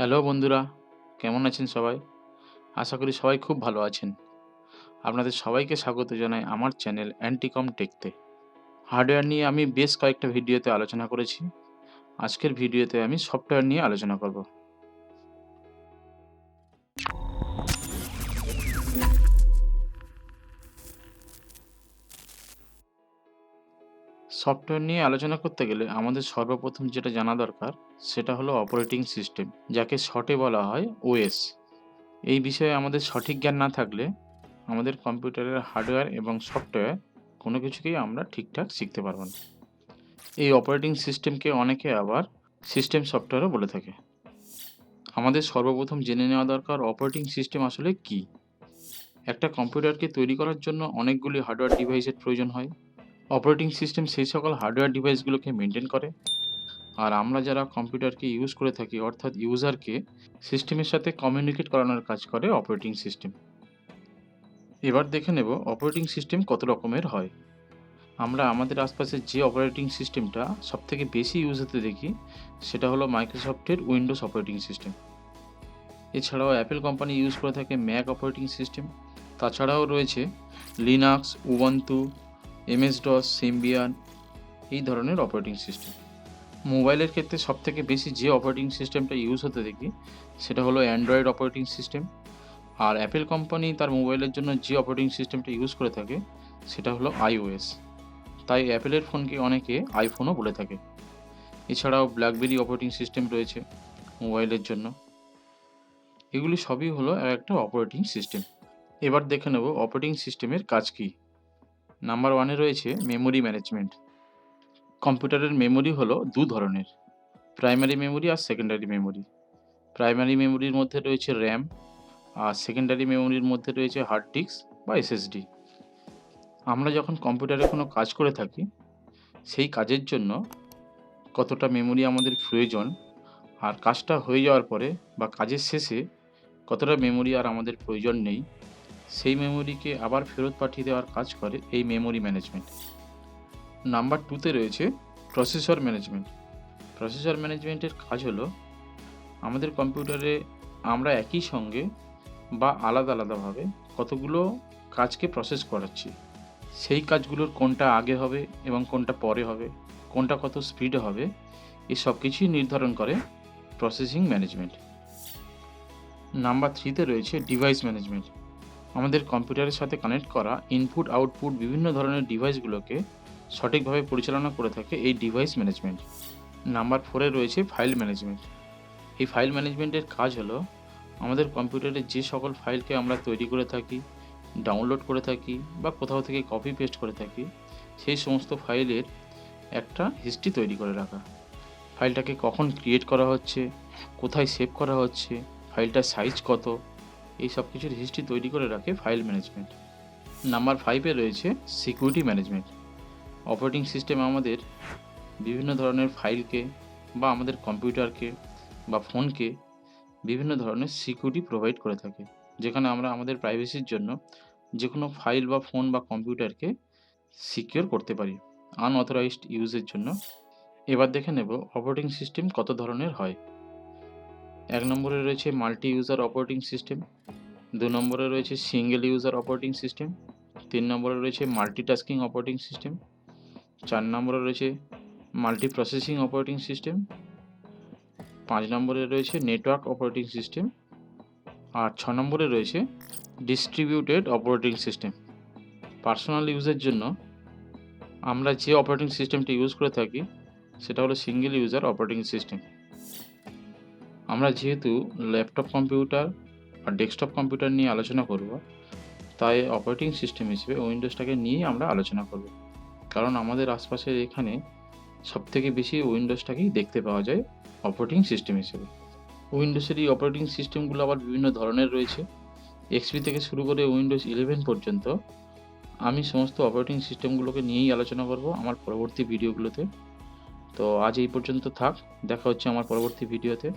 Hello বন্ধুরা, কেমন আছেন সবাই? আশা করি সবাই খুব ভালো আছেন। আপনাদের সবাইকে স্বাগত জানাই আমার চ্যানেল অ্যান্টিকম টেকতে। হার্ডওয়্যার নিয়ে আমি বেশ কয়েকটা ভিডিওতে আলোচনা করেছি। আজকের ভিডিওতে আমি সফটওয়্যার নিয়ে আলোচনা করব। সফটওয়্যার নিয়ে আলোচনা করতে গেলে আমাদের সর্বপ্রথম যেটা জানা দরকার, সেটা হলো অপারেটিং সিস্টেম যাকে শর্টে বলা হয় ওএস এই বিষয়ে আমাদের সঠিক জ্ঞান না থাকলে আমাদের কম্পিউটারের হার্ডওয়্যার এবং সফটওয়্যার কোনো কিছুকেই আমরা ঠিকঠাক শিখতে পারব না। এই অপারেটিং সিস্টেমকে অনেকে আবার সিস্টেম সফটওয়্যারও বলে থাকে। আমাদের সর্বপ্রথম জেনে নেওয়া দরকার অপারেটিং সিস্টেম আসলে কি? একটা কম্পিউটারকে তৈরি করার জন্য অনেকগুলি হার্ডওয়্যার ডিভাইসের প্রয়োজন হয়। অপারেটিং সিস্টেম সেই সকল হার্ডওয়্যার ডিভাইসগুলোকে মেনটেন করে। আর আমরা যারা কম্পিউটারকে ইউজ করে থাকি, অর্থাৎ ইউজারকে সিস্টেমের সাথে কমিউনিকেট করানোর কাজ করে অপারেটিং সিস্টেম এবার দেখে নেব অপারেটিং সিস্টেম কত রকমের হয়। আমরা আমাদের আশপাশে যে অপারেটিং সিস্টেমটা সবথেকে বেশি ইউজ হতে দেখি, সেটা হলো মাইক্রোসফটের উইন্ডোজ অপারেটিং সিস্টেম এছাড়াও অ্যাপেল কোম্পানি ইউজ করে থাকে ম্যাক অপারেটিং সিস্টেম তাছাড়াও রয়েছে Linux Ubuntu MS DOS Symbian এই ধরনের অপারেটিং সিস্টেম মোবাইলের ক্ষেত্রে সবথেকে বেশি যে অপারেটিং সিস্টেমটা ইউজ হতে দেখি, সেটা হলো অ্যান্ড্রয়েড অপারেটিং সিস্টেম আর অ্যাপেল কোম্পানি তার মোবাইলের জন্য যে অপারেটিং সিস্টেমটা ইউজ করে থাকে, সেটা হলো আইওএস তাই অ্যাপেলের ফোনকে অনেকে আইফোনও বলে থাকে। এছাড়াও ব্ল্যাকবেরি অপারেটিং সিস্টেম রয়েছে মোবাইলের জন্য। এগুলি সবই হলো এক একটা অপারেটিং সিস্টেম এবার দেখে নেব অপারেটিং সিস্টেমের কাজ কী। নাম্বার ওয়ানে রয়েছে মেমোরি ম্যানেজমেন্ট। কম্পিউটারের মেমোরি হলো দু ধরনের, প্রাইমারি মেমোরি আর সেকেন্ডারি মেমোরি। প্রাইমারি মেমোরির মধ্যে রয়েছে র্যাম, আর সেকেন্ডারি মেমোরির মধ্যে রয়েছে হার্ড ডিস্ক বা এসএসডি। আমরা যখন কম্পিউটারে কোনো কাজ করে থাকি, সেই কাজের জন্য কতটা মেমোরি আমাদের প্রয়োজন আর কাজটা হয়ে যাওয়ার পরে বা কাজের শেষে কতটা মেমোরি আর আমাদের প্রয়োজন নেই সেই মেমোরিকে আবার ফেরত পাঠিয়ে দেওয়ার কাজ করে এই মেমোরি ম্যানেজমেন্ট। নাম্বার টুতে রয়েছে প্রসেসর ম্যানেজমেন্ট। প্রসেসর ম্যানেজমেন্টের কাজ হলো, আমাদের কম্পিউটারে আমরা একই সঙ্গে বা আলাদা আলাদাভাবে কতগুলো কাজকে প্রসেস করাচ্ছি। সেই কাজগুলোর কোনটা আগে হবে এবং কোনটা পরে হবে, কোনটা কত স্পিডে হবে এই সব কিছুই নির্ধারণ করে প্রসেসিং ম্যানেজমেন্ট নাম্বার থ্রিতে রয়েছে ডিভাইস ম্যানেজমেন্ট আমাদের কম্পিউটারের সাথে কানেক্ট করা ইনপুট আউটপুট বিভিন্ন ধরনের ডিভাইসগুলোকে সঠিকভাবে পরিচালনা করে থাকে এই ডিভাইস ম্যানেজমেন্ট নাম্বার ফোরে রয়েছে ফাইল ম্যানেজমেন্ট এই ফাইল ম্যানেজমেন্টের কাজ হলো আমাদের কম্পিউটারে যে সকল ফাইলকে আমরা তৈরি করে থাকি ডাউনলোড করে থাকি বা কোথাও থেকে কপি পেস্ট করে থাকি, সেই সমস্ত ফাইলের একটা হিস্ট্রি তৈরি করে রাখা। ফাইলটাকে কখন ক্রিয়েট করা হচ্ছে, কোথায় সেভ করা হচ্ছে ফাইলটার সাইজ কত এই সব কিছুর হিস্ট্রি তৈরি করে রাখে ফাইল ম্যানেজমেন্ট নাম্বার ফাইভে রয়েছে সিকিউরিটি ম্যানেজমেন্ট অপারেটিং সিস্টেম আমাদের বিভিন্ন ধরনের ফাইলকে বা আমাদের কম্পিউটারকে বা ফোনকে বিভিন্ন ধরনের সিকিউরিটি প্রোভাইড করে থাকে। যেখানে আমরা আমাদের প্রাইভেসির জন্য যে কোনো ফাইল বা ফোন বা কম্পিউটারকে সিকিওর করতে পারি আনঅথরাইজড ইউজের জন্য। এবার দেখে নেব অপারেটিং সিস্টেম কত ধরনের হয়। এক নম্বরে রয়েছে মাল্টি ইউজার অপারেটিং সিস্টেম দু নম্বরে রয়েছে সিঙ্গেল ইউজার অপারেটিং সিস্টেম তিন নম্বরে রয়েছে মাল্টিটাস্কিং অপারেটিং সিস্টেম চার নম্বরে রয়েছে মাল্টি প্রসেসিং অপারেটিং সিস্টেম পাঁচ নম্বরে রয়েছে নেটওয়ার্ক অপারেটিং সিস্টেম আর ছ নম্বরে রয়েছে ডিস্ট্রিবিউটেড অপারেটিং সিস্টেম পার্সোনাল ইউজের জন্য আমরা যে অপারেটিং সিস্টেমটি ইউজ করে থাকি, সেটা হলো সিঙ্গেল ইউজার অপারেটিং সিস্টেম আমরা যেহেতু ল্যাপটপ কম্পিউটার আর ডেস্কটপ কম্পিউটার নিয়ে আলোচনা করব, তাই অপারেটিং সিস্টেম হিসেবে উইন্ডোজটাকে নিয়েই আমরা আলোচনা করব। কারণ আমাদের আশপাশের এখানে সবথেকে বেশি উইন্ডোজটাকেই দেখতে পাওয়া যায় অপারেটিং সিস্টেম হিসেবে। উইন্ডোজের এই অপারেটিং সিস্টেমগুলো আবার বিভিন্ন ধরনের রয়েছে। এক্সপি থেকে শুরু করে উইন্ডোজ ইলেভেন পর্যন্ত আমি সমস্ত অপারেটিং সিস্টেমগুলোকে নিয়েই আলোচনা করব আমার পরবর্তী ভিডিওগুলোতে। তো আজ এই পর্যন্ত থাক, দেখা হচ্ছে আমার পরবর্তী ভিডিওতে।